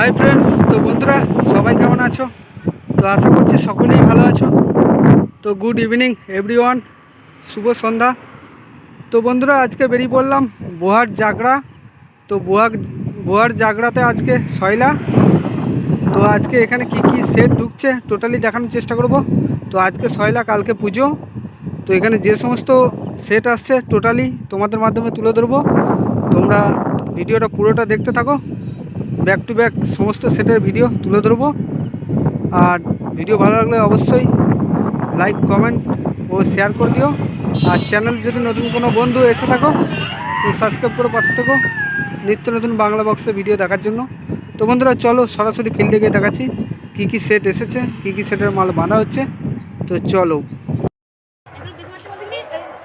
Hi friends তো বন্ধুরা, সবাই কেমন আছো? তো আশা করছি সকলেই ভালো আছো। তো গুড ইভিনিং এভরিওয়ান শুভ সন্ধ্যা। তো বন্ধুরা, আজকে বেরিয়ে পড়লাম বোহার জাগড়া তো বোহার বোহার জাগড়াতে আজকে সয়লা তো আজকে এখানে কি কি সেট ঢুকছে টোটালি দেখানোর চেষ্টা করব। তো আজকে সয়লা কালকে পুজো। তো এখানে যে সমস্ত সেট আসছে টোটালি তোমাদের মাধ্যমে তুলে ধরবো। তোমরা ভিডিওটা পুরোটা দেখতে থাকো। ব্যাক টু ব্যাক সমস্ত সেটের ভিডিও তুলে ধরবো। আর ভিডিও ভালো লাগলে অবশ্যই লাইক কমেন্ট ও শেয়ার করে দিও। আর চ্যানেল যদি নতুন কোনো বন্ধু এসে থাকো, তো সাবস্ক্রাইব করে পাশে থাকো। নিত্য নতুন বাংলা বক্সে ভিডিও দেখার জন্য। তো বন্ধুরা, চলো সরাসরি ফিল্ডে গিয়ে দেখাচ্ছি, কী কী সেট এসেছে, কী কী সেটের মাল বাঁধা হচ্ছে। তো চলো।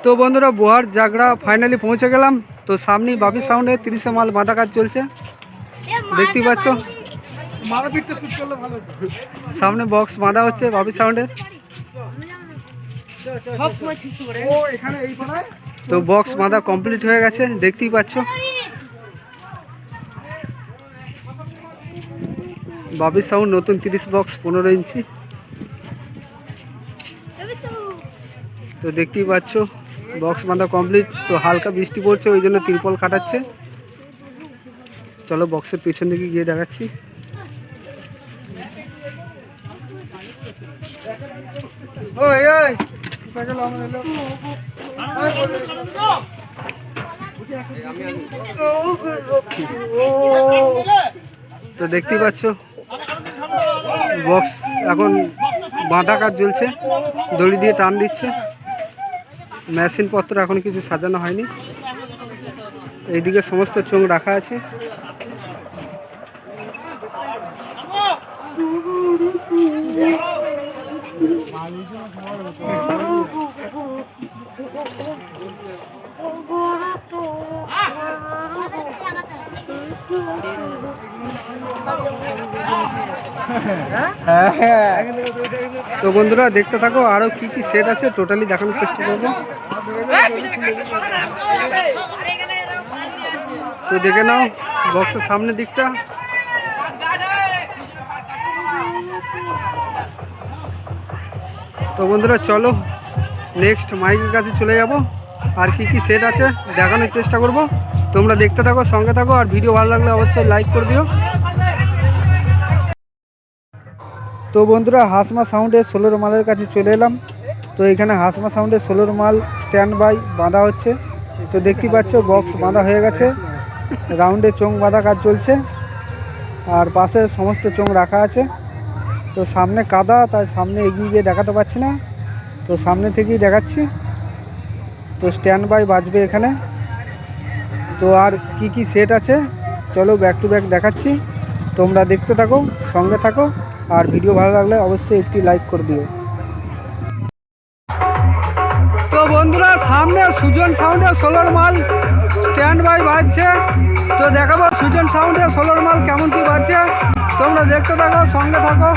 তো বন্ধুরা, বোহার জাগড়া ফাইনালি পৌঁছে গেলাম। তো সামনেই বাবি সাউন্ডে তিরিশে মাল বাঁধা কাজ চলছে। দেখতেই পাচ্ছ? সামনে বক্স বাঁধা হচ্ছে বাবি সাউন্ডের। তো বক্স বাঁধা কমপ্লিট হয়ে গেছে দেখতেই পাচ্ছ। বাবি সাউন্ড নতুন তিরিশ বক্স পনেরো ইঞ্চি। তো দেখতেই পাচ্ছ বক্স বাঁধা কমপ্লিট তো হালকা বৃষ্টি পড়ছে ওই জন্য তিরপল কাটাচ্ছে চলো বক্সের পেছন দিকে গিয়ে দেখাচ্ছি? তো দেখতেই পাচ্ছ বক্স এখন বাঁধা কাজ চলছে দড়ি দিয়ে টান দিচ্ছে। মেশিন পত্র এখন কিছু সাজানো হয়নি। এইদিকে সমস্ত চোঙ রাখা আছে। তো বন্ধুরা, দেখতে থাকো, আরও কি কি সেট আছে টোটালি দেখানোর চেষ্টা করব। তো দেখে নাও বক্সের সামনের দিকটা। তো বন্ধুরা, চলো নেক্সট মাইকের কাছে চলে যাব। আর কি কি সেট আছে দেখানোর চেষ্টা করব। তোমরা দেখতে থাকো, সঙ্গে থাকো, আর ভিডিও ভালো লাগলে অবশ্যই লাইক করে দিও। তো বন্ধুরা, হাসমা সাউন্ডের ষোলোর মালের কাছে চলে এলাম। তো এখানে হাসমা সাউন্ডের ষোলোর মাল স্ট্যান্ড বাই বাঁধা হচ্ছে। তো দেখতেই পাচ্ছ বক্স বাঁধা হয়ে গেছে। রাউন্ডে চোং বাঁধা কাজ চলছে। আর পাশে সমস্ত চোং রাখা আছে। তো সামনে কাদা, তাই সামনে এগিয়ে গিয়ে দেখাতে পারছি না। তো সামনে থেকেই দেখাচ্ছি। তো স্ট্যান্ড বাই বাজবে এখানে। তো আর কি কি সেট আছে, চলো ব্যাক টু ব্যাক দেখাচ্ছি। তোমরা দেখতে থাকো, সঙ্গে থাকো, আর ভিডিও ভালো লাগলে অবশ্যই একটি লাইক করে দিও। তো বন্ধুরা, সামনে সুজন সাউন্ডে সোলার মাল স্ট্যান্ড বাই বাজছে। তো দেখাবো সুজন সাউন্ডে সোলার মাল কেমন কি বাজছে। তোমরা দেখতে থাকো সঙ্গে থাকো।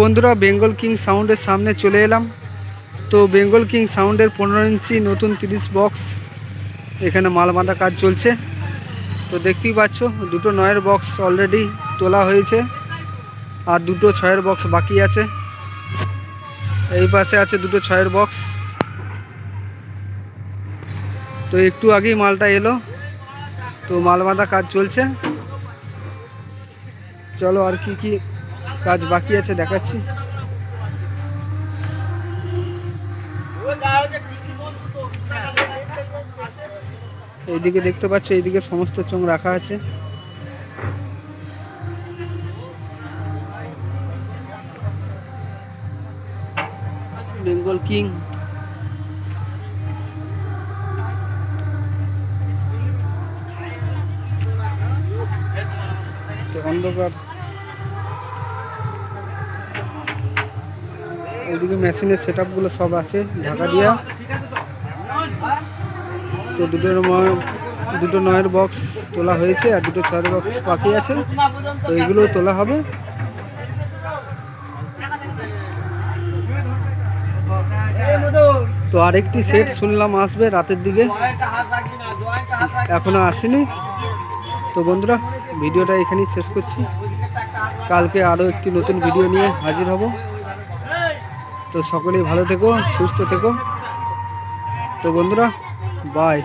বন্ধুরা বেঙ্গল কিং সাউন্ডের সামনে চলে এলাম। তো বেঙ্গল কিং সাউন্ডের পনেরো ইঞ্চি নতুন তিরিশ বক্স এখানে মাল বাঁধা কাজ চলছে। তো দেখতেই পাচ্ছ, দুটো নয়ের বক্স অলরেডি তোলা হয়েছে, আর দুটো ছয়ের বক্স বাকি আছে। এই পাশে আছে দুটো ছয়ের বক্স তো একটু আগেই মালটা এলো, তো মাল বাঁধা কাজ চলছে। চলো আর কি কি কাজ বাকি আছে, দেখাচ্ছি। এইদিকে দেখতে পাচ্ছি, এইদিকে সমস্ত চোঙ রাখা আছে। Bengal King. অন্ধকার। ওইদিকে মেশিনের সেট আপগুলো সব আছে, ঢাকা দিয়া। তো দুটোর দুটো নয়ের বক্স তোলা হয়েছে আর দুটো ছয়ের বক্স বাকি আছে। তো এগুলোও তোলা হবে। তো আরেকটি সেট শুনলাম আসবে রাতের দিকে। এখনও আসেনি। তো বন্ধুরা, ভিডিওটা এখানেই শেষ করছি। কালকে আরও একটি নতুন ভিডিও নিয়ে হাজির হব। তো সকলেই ভালো থেকো সুস্থ থেকো। তো বন্ধুরা বাই